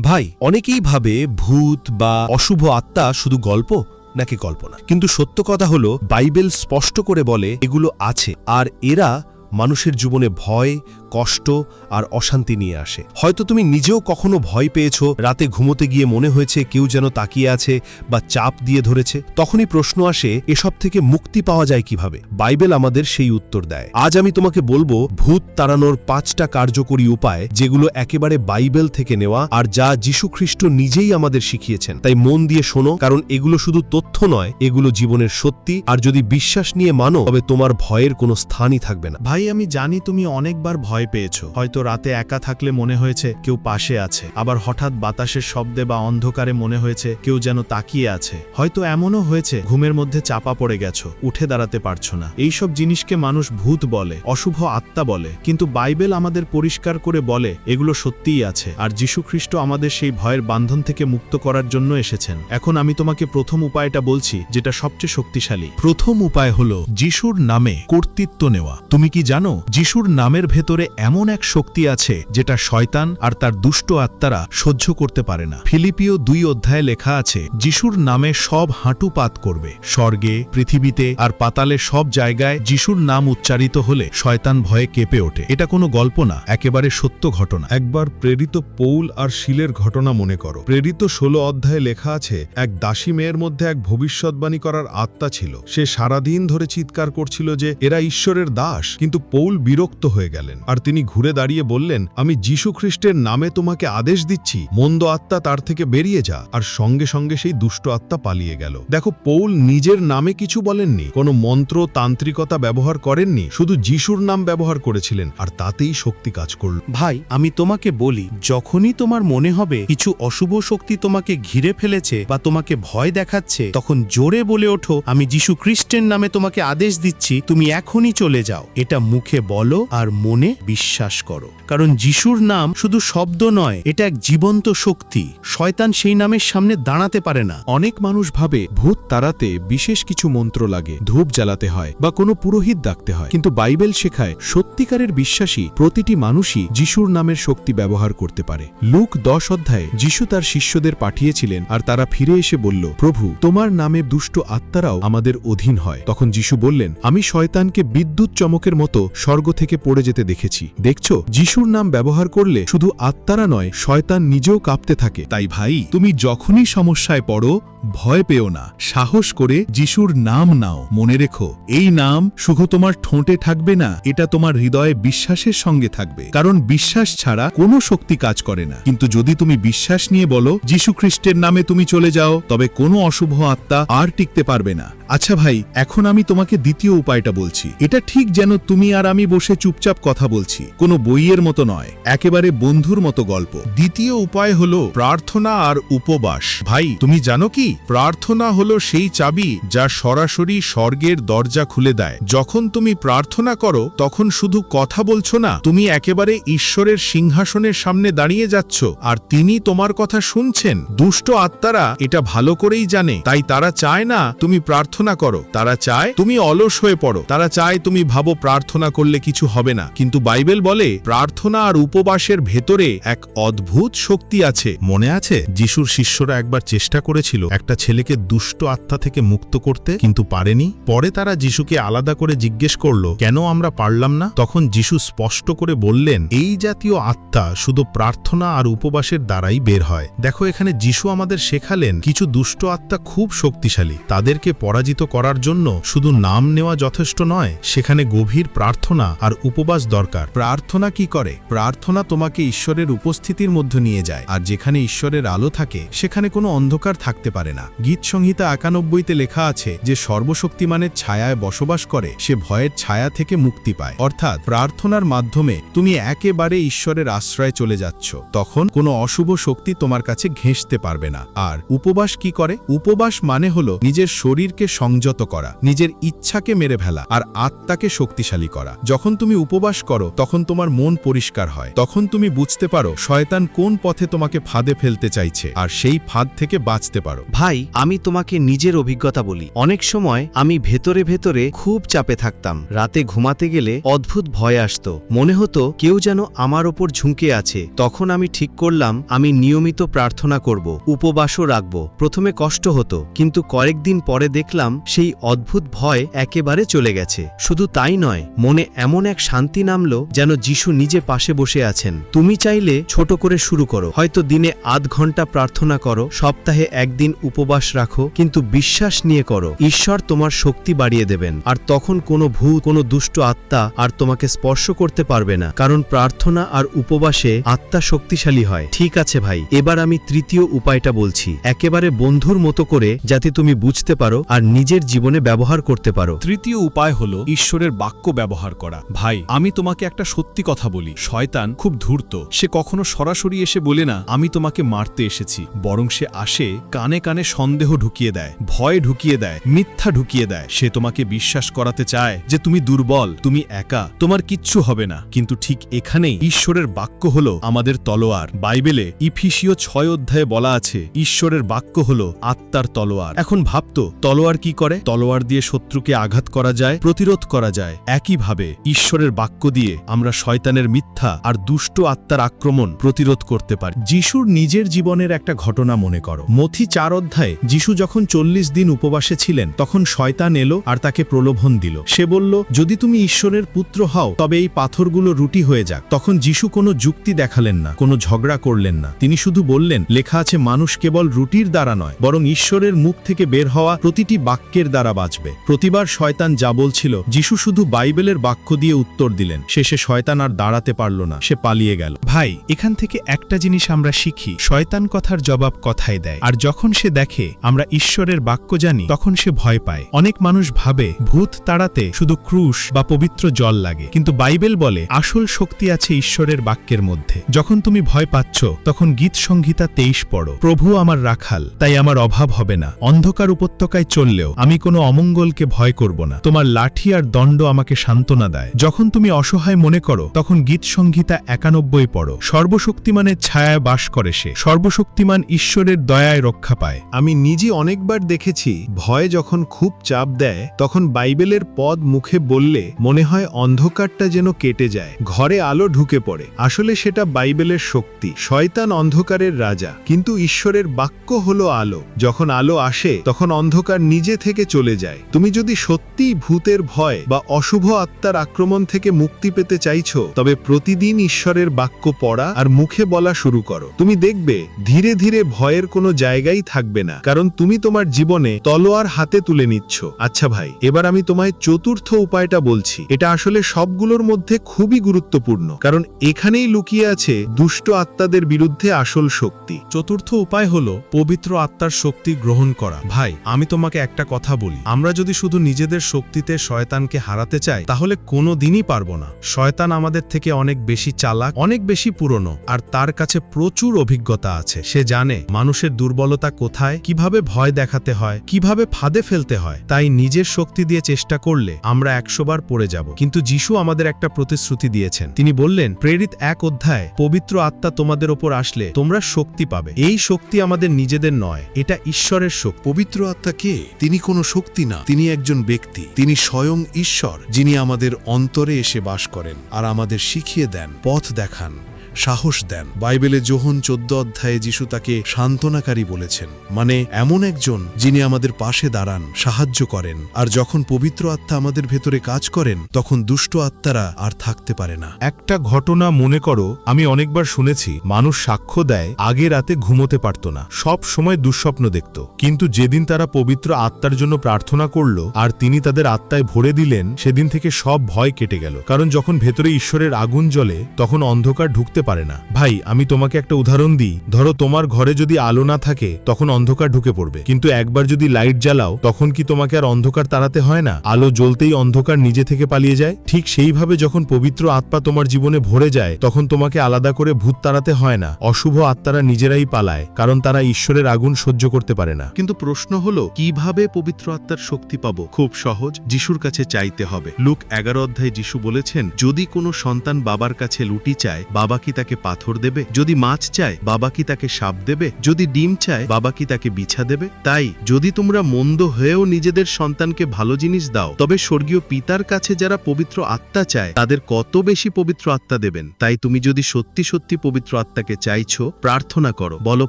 ভাই, অনেকেই ভাবে ভূত বা অশুভ আত্মা শুধু গল্প নাকি কল্পনা। কিন্তু সত্য কথা হলো, বাইবেল স্পষ্ট করে বলে এগুলো আছে। আর এরা মানুষের জীবনে ভয় কষ্ট আর অশান্তি নিয়ে আসে। হয়তো তুমি নিজেও কখনো ভয় পেয়েছ, রাতে ঘুমোতে গিয়ে মনে হয়েছে কেউ যেন তাকিয়ে আছে বা চাপ দিয়ে ধরেছে। তখনই প্রশ্ন আসে, এসব থেকে মুক্তি পাওয়া যায় কীভাবে? বাইবেল আমাদের সেই উত্তর দেয়। আজ আমি তোমাকে বলব, ভূত তাড়ানোর পাঁচটা কার্যকরী উপায়, যেগুলো একেবারে বাইবেল থেকে নেওয়া আর যা যীশুখ্রিস্ট নিজেই আমাদের শিখিয়েছেন। তাই মন দিয়ে শোনো, কারণ এগুলো শুধু তথ্য নয়, এগুলো জীবনের সত্যি। আর যদি বিশ্বাস নিয়ে মানো, তবে তোমার ভয়ের কোনো স্থানই থাকবে না। ভাই, আমি জানি তুমি অনেকবার ভয় পেয়েছ। হয়তো রাতে একা থাকলে মনে হয়েছে কেউ পাশে আছে। আবার হঠাৎ বাতাসের শব্দে বা অন্ধকারে মনে হয়েছে কেউ যেন তাকিয়ে আছে। হয়তো এমনও হয়েছে, ঘুমের মধ্যে চাপা পড়ে গেছো, উঠে দাঁড়াতে পারছ না। এইসব জিনিসকে মানুষ ভূত বলে, অশুভ আত্মা বলে। কিন্তু বাইবেল আমাদের পরিষ্কার করে বলে, এগুলো সত্যিই আছে। আর যীশুখ্রিস্ট আমাদের সেই ভয়ের বান্ধন থেকে মুক্ত করার জন্য এসেছেন। এখন আমি তোমাকে প্রথম উপায়টা বলছি, যেটা সবচেয়ে শক্তিশালী। প্রথম উপায় হল, যিশুর নামে কর্তৃত্ব নেওয়া। তুমি কি জানো, যিশুর নামের ভেতরে এমন এক শক্তি আছে যেটা শয়তান আর তার দুষ্ট আত্মারা সহ্য করতে পারে না। ফিলিপিও দুই অধ্যায়ে লেখা আছে, যিশুর নামে সব হাঁটু পাত করবে। স্বর্গে, পৃথিবীতে আর পাতালের সব জায়গায় যিশুর নাম উচ্চারিত হলে শয়তান ভয়ে কেঁপে ওঠে। এটা কোনো গল্প না, একেবারে সত্য ঘটনা। একবার প্রেরিত পৌল আর শিলের ঘটনা মনে করো। প্রেরিত ষোলো অধ্যায়ে লেখা আছে, এক দাসী মেয়ের মধ্যে এক ভবিষ্যৎবাণী করার আত্মা ছিল। সে সারাদিন ধরে চিৎকার করছিল যে, এরা ঈশ্বরের দাস। কিন্তু পৌল বিরক্ত হয়ে গেলেন। আর তিনি ঘুরে দাঁড়িয়ে বললেন, আমি যীশু খ্রিস্টের নামে তোমাকে আদেশ দিচ্ছি, মন্দ আত্মা তার থেকে বেরিয়ে যা। আর সঙ্গে সঙ্গে সেই দুষ্ট আত্মা পালিয়ে গেল। দেখো, পৌল নিজের নামে কিছু বলেননি, কোনো মন্ত্র, তান্ত্রিকতা ব্যবহার করেননি, শুধু যিশুর নাম ব্যবহার করেছিলেন, আর তাতেই শক্তি কাজ করল। ভাই, আমি তোমাকে বলি, যখনই তোমার মনে হবে কিছু অশুভ শক্তি তোমাকে ঘিরে ফেলেছে বা তোমাকে ভয় দেখাচ্ছে, তখন জোরে বলে ওঠো, আমি যীশু খ্রিস্টের নামে তোমাকে আদেশ দিচ্ছি, তুমি এখনই চলে যাও। এটা মুখে বলো আর মনে বিশ্বাস করো। কারণ যিশুর নাম শুধু শব্দ নয়, এটা এক জীবন্ত শক্তি। শয়তান সেই নামের সামনে দাঁড়াতে পারে না। অনেক মানুষ ভাবে ভূত তাড়াতে বিশেষ কিছু মন্ত্র লাগে, ধূপ জ্বালাতে হয় বা কোনো পুরোহিত ডাকতে হয়। কিন্তু বাইবেল শেখায় সত্যিকারের বিশ্বাসী প্রতিটি মানুষই যিশুর নামের শক্তি ব্যবহার করতে পারে। লুক দশ অধ্যায়ে যিশু তার শিষ্যদের পাঠিয়েছিলেন আর তারা ফিরে এসে বলল, প্রভু, তোমার নামে দুষ্ট আত্মারাও আমাদের অধীন হয়। তখন যিশু বললেন, আমি শয়তানকে বিদ্যুৎ চমকের মতো স্বর্গ থেকে পড়ে যেতে দেখেছি। দেখছ। যিশুর নাম ব্যবহার করলে শুধু আত্মারা নয়, শয়তান নিজেও কাঁপতে থাকে। তাই ভাই, তুমি যখনই সমস্যায় পড়ো, ভয় পেও না। সাহস করে যিশুর নাম নাও। মনে রেখো, এই নাম শুধু তোমার ঠোঁটে থাকবে না, এটা তোমার হৃদয়ে বিশ্বাসের সঙ্গে থাকবে। কারণ বিশ্বাস ছাড়া কোনো শক্তি কাজ করে না। কিন্তু যদি তুমি বিশ্বাস নিয়ে বলো, যিশু খ্রিস্টের নামে তুমি চলে যাও, তবে কোনো অশুভ আত্মা আর টিকতে পারবে না। আচ্ছা ভাই, এখন আমি তোমাকে দ্বিতীয় উপায়টা বলছি। এটা ঠিক যেন তুমি আর আমি বসে চুপচাপ কথা বলছি। কোনো বইয়ের মতো নয়, একেবারে বন্ধুর মতো গল্প। দ্বিতীয় উপায় হলো প্রার্থনা আর উপবাস। ভাই, তুমি জানো কি? প্রার্থনা হলো সেই চাবি যা সরাসরি স্বর্গের দরজা খুলে দেয়। যখন তুমি প্রার্থনা করো, তখন শুধু কথা বলছো না, তুমি একেবারে ঈশ্বরের সিংহাসনের সামনে দাঁড়িয়ে যাচ্ছ, আর তিনি তোমার কথা শুনছেন। দুষ্ট আত্মারা এটা ভালো করেই জানে, তাই তারা চায় না তুমি প্রার্থনা করো। তারা চায় তুমি অলস হয়ে পড়ো। তারা চায় তুমি ভাবো প্রার্থনা করলে কিছু হবে না। কিন্তু বাইবেল বলে, প্রার্থনা আর উপবাসের ভেতরে এক অদ্ভুত শক্তি আছে। মনে আছে? যিশুর শিষ্যরা একবার চেষ্টা করেছিল একটা ছেলেকে দুষ্ট আত্মা থেকে মুক্ত করতে, কিন্তু পারেনি? পরে তারা যিশুকে আলাদা করে জিজ্ঞেস করল, কেন আমরা পারলাম না? তখন যিশু স্পষ্ট করে বললেন, এই জাতীয় আত্মা শুধু প্রার্থনা আর উপবাসের দ্বারাই বের হয়। দেখো, এখানে যিশু আমাদের শেখালেন, কিছু দুষ্ট আত্মা খুব শক্তিশালী। তাদেরকে পরাজিত করার জন্য শুধু নাম নেওয়া যথেষ্ট নয়, সেখানে গভীর প্রার্থনা আর উপবাস দরকার। প্রার্থনা কি করে? প্রার্থনা তোমাকে ঈশ্বরের উপস্থিতির মধ্যে নিয়ে যায়, আর যেখানে ঈশ্বরের আলো থাকে, সেখানে কোনো অন্ধকার থাকতে পারে না। গীত সংহিতা একানব্বইতে লেখা আছে যে, সর্বশক্তিমানের ছায়ায় বসবাস করে, সে ভয়ের ছায়া থেকে মুক্তি পায়। অর্থাৎ, প্রার্থনার মাধ্যমে তুমি একেবারে ঈশ্বরের আশ্রয়ে চলে যাচ্ছ। তখন কোনো অশুভ শক্তি তোমার কাছে ঘেঁষতে পারবে না। আর, উপবাস কি করে? উপবাস মানে হল, নিজের শরীরকে সংযত করা, নিজের ইচ্ছাকে মেরে ফেলা আর আত্মাকে শক্তিশালী করা। যখন তুমি উপবাস করো, তখন তোমার মন পরিষ্কার হয়। তখন তুমি বুঝতে পারো শয়তান কোন পথে তোমাকে ফাঁদে ফেলতে চাইছে আর সেই ফাঁদ থেকে বাঁচতে পারো। ভাই, আমি তোমাকে নিজের অভিজ্ঞতা বলি। অনেক সময় আমি ভেতরে ভেতরে খুব চাপে থাকতাম। রাতে ঘুমাতে গেলে অদ্ভুত ভয় আসত। মনে হতো কেউ যেন আমার ওপর ঝুঁকে আছে। তখন আমি ঠিক করলাম, আমি নিয়মিত প্রার্থনা করব, উপবাসও রাখব। প্রথমে কষ্ট হতো, কিন্তু কয়েকদিন পরে দেখলাম সেই অদ্ভুত ভয় একেবারে চলে গেছে। শুধু তাই নয়, মনে এমন এক শান্তি নামলো যেন যিশু নিজে পাশে বসে আছেন। তুমি চাইলে ছোট করে শুরু করো, হয়তো দিনে আধ ঘণ্টা প্রার্থনা করো, সপ্তাহে একদিন উপবাস রাখো, কিন্তু বিশ্বাস নিয়ে করো, ঈশ্বর তোমার শক্তি বাড়িয়ে দেবেন। আর তখন কোনো ভূত কোনো দুষ্ট আত্মা আর তোমাকে স্পর্শ করতে পারবে না, কারণ প্রার্থনা আর উপবাসে আত্মা শক্তিশালী হয়। ঠিক আছে ভাই, এবার আমি তৃতীয় উপায়টা বলছি। একেবারে বন্ধুর মতো করে, যাতে তুমি বুঝতে পারো আর নিজের জীবনে ব্যবহার করতে পারো। তৃতীয় উপায় হল ঈশ্বরের বাক্য ব্যবহার করা। ভাই, আমি তোমাকে একটা সত্যি কথা বলি। শয়তান খুব ধূর্ত। সে কখনো সরাসরি এসে বলে না, আমি তোমাকে মারতে এসেছি। বরং সে আসে, কানে কানে সন্দেহ ঢুকিয়ে দেয়, ভয় ঢুকিয়ে দেয়, মিথ্যা ঢুকিয়ে দেয়। সে তোমাকে বিশ্বাস করাতে চায় যে তুমি দুর্বল, তুমি একা, তোমার কিচ্ছু হবে না। কিন্তু ঠিক এখানেই ঈশ্বরের বাক্য হল আমাদের তলোয়ার। বাইবেলে ইফিসীয় ছয় অধ্যায়ে বলা আছে, ঈশ্বরের বাক্য হল আত্মার তলোয়ার। এখন ভাবতো, তলোয়ার কি করে? তলোয়ার দিয়ে শত্রুকে আঘাত করা যায়, প্রতিরোধ করা যায়। একইভাবে ঈশ্বরের বাক্য দিয়ে আমরা শয়তানের মিথ্যা আর দুষ্ট আত্মার আক্রমণ প্রতিরোধ করতে পারি। যিশুর নিজের জীবনের একটা ঘটনা মনে করো। মথি চার অধ্যায়ে যিশু যখন চল্লিশ দিন উপবাসে ছিলেন, তখন শয়তান এলো আর তাকে প্রলোভন দিল। সে বলল, যদি তুমি ঈশ্বরের পুত্র হও, তবে এই পাথরগুলো রুটি হয়ে যাক। তখন যিশু কোনো যুক্তি দেখালেন না, কোনো ঝগড়া করলেন না। তিনি শুধু বললেন, লেখা আছে, মানুষ কেবল রুটির দ্বারা নয়, বরং ঈশ্বরের মুখ থেকে বের হওয়া প্রতিটি বাক্যের দ্বারা বাঁচবে। প্রতিবার শয়তান যা বলছিল, যিশু শুধু বাইবেলের বাক্য দিয়ে উত্তর দিলেন। শেষে শয়তান আর দাঁড়াতে পারল না, সে পালিয়ে গেল। ভাই, এখান থেকে একটা জিনিস আমরা শিখি, শয়তান কথার জবাব কথায় দেয়। আর যখন সে দেখে আমরা ঈশ্বরের বাক্য জানি, তখন সে ভয় পায়। অনেক মানুষ ভাবে, ভূত তাড়াতে শুধু ক্রুশ বা পবিত্র জল লাগে। কিন্তু বাইবেল বলে, আসল শক্তি আছে ঈশ্বরের বাক্যের মধ্যে। যখন তুমি ভয় পাচ্ছ, তখন গীত সংহিতা তেইশ পড়ো। প্রভু আমার রাখাল, তাই আমার অভাব হবে না। অন্ধকার উপত্যকায় চললেও আমি কোনো অমঙ্গলকে ভয় করব না। তোমার লাঠি আর দণ্ড আমাকে সান্ত্বনা দেয়। যখন তুমি অসহায় মনে করো, তখন গীত সংহিতা একানব্বই পড়ো। সর্বশক্তিমানের ছায়ায় বাস করে সে। সর্বশক্তিমান ঈশ্বরের দয়ায় রক্ষা পায়। আমি নিজে অনেকবার দেখেছি, ভয় যখন খুব চাপ দেয়, তখন বাইবেলের পদ মুখে বললে, মনে হয় অন্ধকারটা যেন কেটে যায়, ঘরে আলো ঢুকে পড়ে। আসলে সেটা বাইবেলের শক্তি। শয়তান অন্ধকারের রাজা, কিন্তু ঈশ্বরের বাক্য হলো আলো। যখন আলো আসে, তখন অন্ধকার নিজে থেকে চলে যায়। তুমি যদি সত্যিই ভূতের ভয় বা অশুভ আত্মার আক্রমণ থেকে মুক্তি পেতে চাইছো, তবে প্রতিদিন ঈশ্বরের বাক্য পড়া আর মুখে বলা শুরু করো। তুমি দেখবে, ধীরে ধীরে ভয়ের কোনো জায়গাই থাকবে না, কারণ তুমি তোমার জীবনে তলোয়ার হাতে তুলে নিচ্ছ। আচ্ছা ভাই, এবার আমি তোমায় চতুর্থ উপায়টা বলছি। এটা আসলে সবগুলোর মধ্যে খুবই গুরুত্বপূর্ণ, কারণ এখানেই লুকিয়ে আছে দুষ্ট আত্মাদের বিরুদ্ধে আসল শক্তি। চতুর্থ উপায় হল পবিত্র আত্মার শক্তি গ্রহণ করা। ভাই, আমি তোমাকে একটা কথা বলি। আমরা যদি শুধু নিজেদের শক্তিতে শয়তানকে হারাতে চাই, তাহলে কোনো দিনই পারব না। শয়তান আমাদের থেকে অনেক বেশি চালাক, অনেক বেশি পুরনো, আর তার কাছে প্রচুর অভিজ্ঞতা আছে। সে জানে মানুষের দুর্বলতা কোথায়, কীভাবে ভয় দেখাতে হয়, কীভাবে ফাঁদে ফেলতে হয়। তাই নিজের শক্তি দিয়ে চেষ্টা করলে আমরা একশোবার পড়ে যাব। কিন্তু যিশু আমাদের একটা প্রতিশ্রুতি দিয়েছেন। তিনি বললেন, প্রেরিত এক অধ্যায়, পবিত্র আত্মা তোমাদের ওপর আসলে তোমরা শক্তি পাবে। এই শক্তি আমাদের নিজেদের নয়, এটা ঈশ্বরের শক্তি। পবিত্র আত্মা কে? তিনি কোনো শক্তি না, তিনি একজন ব্যক্তি। তিনি স্বয়ং ঈশ্বর, যিনি আমাদের অন্তরে এসে বাস করেন আর আমাদের শিখিয়ে দেন, পথ দেখান। সাহস দেন। বাইবেলে যোহন চোদ্দ অধ্যায়ে যিশু তাকে সান্ত্বনাকারী বলেছেন মানে এমন একজন যিনি আমাদের পাশে দাঁড়ান, সাহায্য করেন, আর যখন পবিত্র আত্মা আমাদের ভেতরে কাজ করেন, তখন দুষ্ট আত্মারা আর থাকতে পারে না। একটা ঘটনা মনে করো, আমি অনেকবার শুনেছি, মানুষ সাক্ষ্য দেয়, আগে রাতে ঘুমোতে পারত না, সব সময় দুঃস্বপ্ন দেখত। কিন্তু যেদিন তারা পবিত্র আত্মার জন্য প্রার্থনা করল, আর তিনি তাদের আত্মায় ভরে দিলেন, সেদিন থেকে সব ভয় কেটে গেল। কারণ যখন ভেতরে ঈশ্বরের আগুন জ্বলে, তখন অন্ধকার ঢুকতে পারে না। ভাই, আমি তোমাকে একটা উদাহরণ দিই। ধরো তোমার ঘরে যদি আলো না থাকে, তখন অন্ধকার ঢুকে পড়বে। কিন্তু একবার যদি লাইট জ্বালাও, তখন কি তোমাকে আর অন্ধকার তাড়াতে হয় না? আলো জ্বলতেই অন্ধকার নিজে থেকে পালিয়ে যায়। ঠিক সেইভাবে যখন পবিত্র আত্মা তোমার জীবনে ভরে যায়, তখন তোমাকে আলাদা করে ভূত তাড়াতে হয় না। অশুভ আত্মারা নিজেরাই পালায়, কারণ তারা ঈশ্বরের আগুন সহ্য করতে পারে না। কিন্তু প্রশ্ন হলো, কীভাবে পবিত্র আত্মার শক্তি পাবো? খুব সহজ, যিশুর কাছে চাইতে হবে। লুক এগারো অধ্যায় যিশু বলেছেন, যদি কোনো সন্তান বাবার কাছে লুটি চায় বাবা কি তাকে পাথর দেবে? যদি মাছ চায়, বাবা কি তাকে সাপ দেবে? যদি ডিম চায়, বাবা কি তাকে বিছা দেবে? তাই, যদি তোমরা মন্দ হয়েও নিজেদের সন্তানকে ভালো জিনিস দাও, তবে স্বর্গীয় পিতার কাছে যারা পবিত্র আত্মা চায়, তাদের কত বেশি পবিত্র আত্মা দেবেন? তাই তুমি যদি সত্যি সত্যি পবিত্র আত্মাকে চাইছো, প্রার্থনা করো। বলো,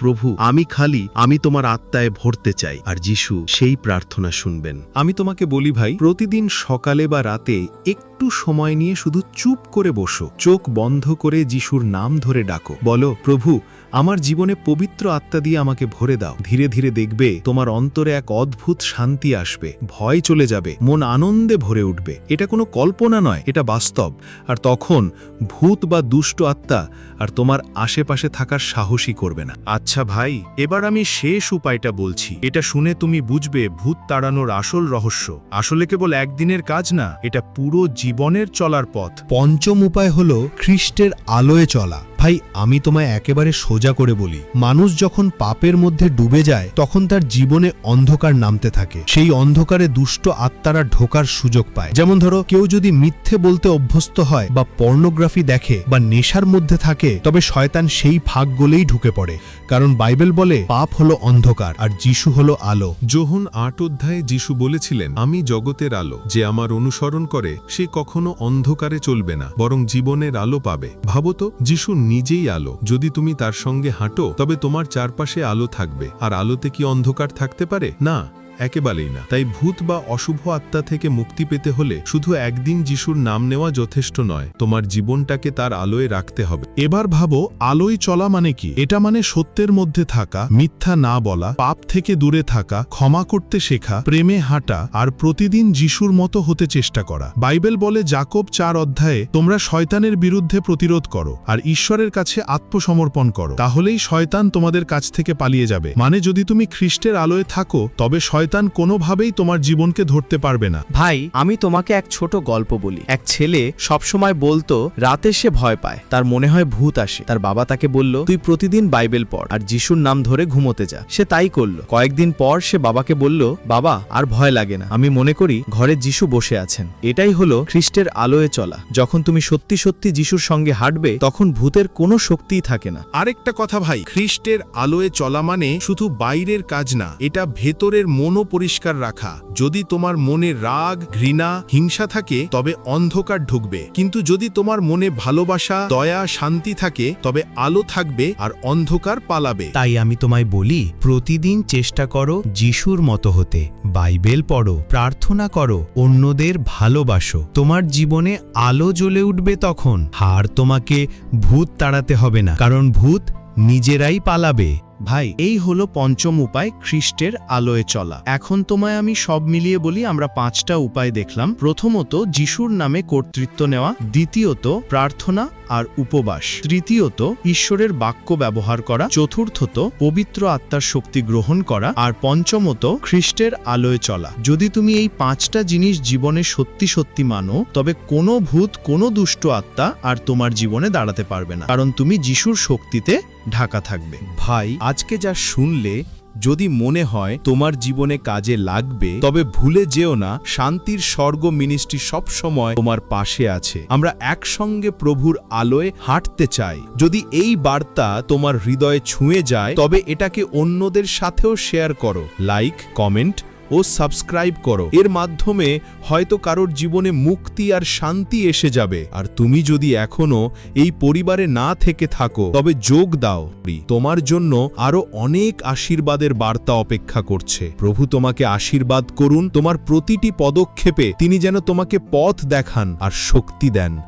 প্রভু, আমি খালি, আমি তোমার আত্মায় ভরতে চাই। আর যিশু সেই প্রার্থনা শুনবেন। আমি তোমাকে বলি ভাই, প্রতিদিন সকালে বা রাতে একটু সময় নিয়ে শুধু চুপ করে বসো। চোখ বন্ধ করে যিশুর নাম ধরে ডাকো। বলো, প্রভু আমার জীবনে পবিত্র আত্মা দিয়ে আমাকে ভরে দাও। ধীরে ধীরে দেখবে তোমার অন্তরে এক অদ্ভুত শান্তি আসবে। ভয় চলে যাবে। মন আনন্দে ভরে উঠবে। এটা কোনো কল্পনা নয়, এটা বাস্তব। আর তখন ভূত বা দুষ্ট আত্মা আর তোমার আশেপাশে থাকার সাহসী করবে না। আচ্ছা ভাই, এবার আমি শেষ উপায়টা বলছি। এটা শুনে তুমি বুঝবে ভূত তাড়ানোর আসল রহস্য। আসলে কেবল একদিনের কাজ না, এটা পুরো জীবনের চলার পথ। পঞ্চম উপায় হল খ্রিস্টের আলোয় চলা। ভাই, আমি তোমায় একেবারে সোজা করে বলি। মানুষ যখন পাপের মধ্যে ডুবে যায়, তখন তার জীবনে অন্ধকার নামতে থাকে। সেই অন্ধকারে দুষ্ট আত্মারা ঢোকার সুযোগ পায়। যেমন ধরো, কেউ যদি মিথ্যে বলতে অভ্যস্ত হয়, বা পর্নোগ্রাফি দেখে, বা নেশার মধ্যে থাকে, তবে শয়তান সেই ফাঁক গলেই ঢুকে পড়ে। কারণ বাইবেল বলে, পাপ হলো অন্ধকার, আর যিশু হলো আলো। যোহন আট অধ্যায়ে যিশু বলেছিলেন, আমি জগতের আলো, যে আমার অনুসরণ করে, সে কখনো অন্ধকারে চলবে না, বরং জীবনের আলো পাবে। ভাবতো যিশু নিজেই আলো। যদি তুমি তার সঙ্গে হাঁটো, তবে তোমার চারপাশে আলো থাকবে। আর আলোতে কি অন্ধকার থাকতে পারে? না। একেবারেই না। তাই ভূত বা অশুভ আত্মা থেকে মুক্তি পেতে হলে শুধু একদিন যিশুর নাম নেওয়া যথেষ্ট নয়, তোমার জীবনটাকে তার আলোয় রাখতে হবে। এবার ভাবো, আলোয় চলা মানে কি? এটা মানে সত্যের মধ্যে থাকা, মিথ্যা না বলা, পাপ থেকে দূরে থাকা, ক্ষমা করতে শেখা, প্রেমে হাঁটা, আর প্রতিদিন যিশুর মতো হতে চেষ্টা করা। বাইবেল বলে জাকব চার অধ্যায়ে, তোমরা শয়তানের বিরুদ্ধে প্রতিরোধ করো, আর ঈশ্বরের কাছে আত্মসমর্পণ করো। তাহলেই শয়তান তোমাদের কাছ থেকে পালিয়ে যাবে। মানে যদি তুমি খ্রিস্টের আলোয় থাকো, তবে শয়তান কোনোভাবেই তোমার জীবনকে ধরতে পারবে না। ভাই আমি তোমাকে এক ছোট গল্প বলি। এক ছেলে সবসময় বলতো রাতে সে ভয় পায় তার মনে হয় ভূত আসে। তার বাবা তাকে বলল তুই প্রতিদিন বাইবেল পড় আর যিশুর নাম ধরে ঘুমোতে যা। সে তাই করল। কয়েকদিন পর সে বাবাকে বলল বাবা আর ভয় লাগে না। আমি মনে করি ঘরে যিশু বসে আছেন। এটাই হলো খ্রিস্টের আলোয় চলা। যখন তুমি সত্যি সত্যি যিশুর সঙ্গে হাঁটবে তখন ভূতের কোনো শক্তিই থাকে না। আরেকটা কথা ভাই খ্রিস্টের আলোয় চলা মানে শুধু বাইরের কাজ না এটা ভেতরের মনও পরিষ্কার রাখা। যদি তোমার মনে রাগ, ঘৃণা, হিংসা থাকে, তবে অন্ধকার ঢুকবে। কিন্তু যদি তোমার মনে ভালোবাসা, দয়া, শান্তি থাকে, তবে আলো থাকবে আর অন্ধকার পালাবে। তাই আমি তোমায় বলি, প্রতিদিন চেষ্টা করো যিশুর মতো হতে। বাইবেল পড়ো, প্রার্থনা করো, অন্যদের ভালোবাসো। তোমার জীবনে আলো জ্বলে উঠবে তখন। হার তোমাকে ভূত তাড়াতে হবে না, কারণ ভূত নিজেরাই পালাবে। ভাই, এই হলো পঞ্চম উপায় খ্রিস্টের আলোয় চলা। এখন তোমায় আমি সব মিলিয়ে বলি, আমরা পাঁচটা উপায় দেখলাম। প্রথমত, যিশুর নামে কর্তৃত্ব নেওয়া। দ্বিতীয়ত, প্রার্থনা আর উপবাস। তৃতীয়ত, ঈশ্বরের বাক্য ব্যবহার করা। চতুর্থত, পবিত্র আত্মার শক্তি গ্রহণ করা। আর পঞ্চমত, খ্রিস্টের আলোয় চলা। যদি তুমি এই পাঁচটা জিনিস জীবনে সত্যি সত্যি মানো, তবে কোনো ভূত, কোনো দুষ্ট আত্মা আর তোমার জীবনে দাঁড়াতে পারবে না। কারণ তুমি যিশুর শক্তিতে ঢাকা থাকবে। ভাই আজকে যা শুনলে যদি মনে হয় তোমার জীবনে কাজে লাগবে, তবে ভুলে যেও না, শান্তির স্বর্গ মিনিস্ট্রি সবসময় তোমার পাশে আছে। আমরা একসঙ্গে প্রভুর আলোয় হাঁটতে চাই। যদি এই বার্তা তোমার হৃদয়ে ছুঁয়ে যায়, তবে এটাকে অন্যদের সাথেও শেয়ার করো। লাইক, কমেন্ট ও সাবস্ক্রাইব করো। এর মাধ্যমে হয়তো কারোর জীবনে মুক্তি আর শান্তি এসে যাবে। আর তুমি যদি এখনও এই পরিবারে না থেকে থাকো, তবে যোগ দাও। তোমার জন্য আরও অনেক আশীর্বাদের বার্তা অপেক্ষা করছে। প্রভু তোমাকে আশীর্বাদ করুন। তোমার প্রতিটি পদক্ষেপে তিনি যেন তোমাকে পথ দেখান আর শক্তি দেন।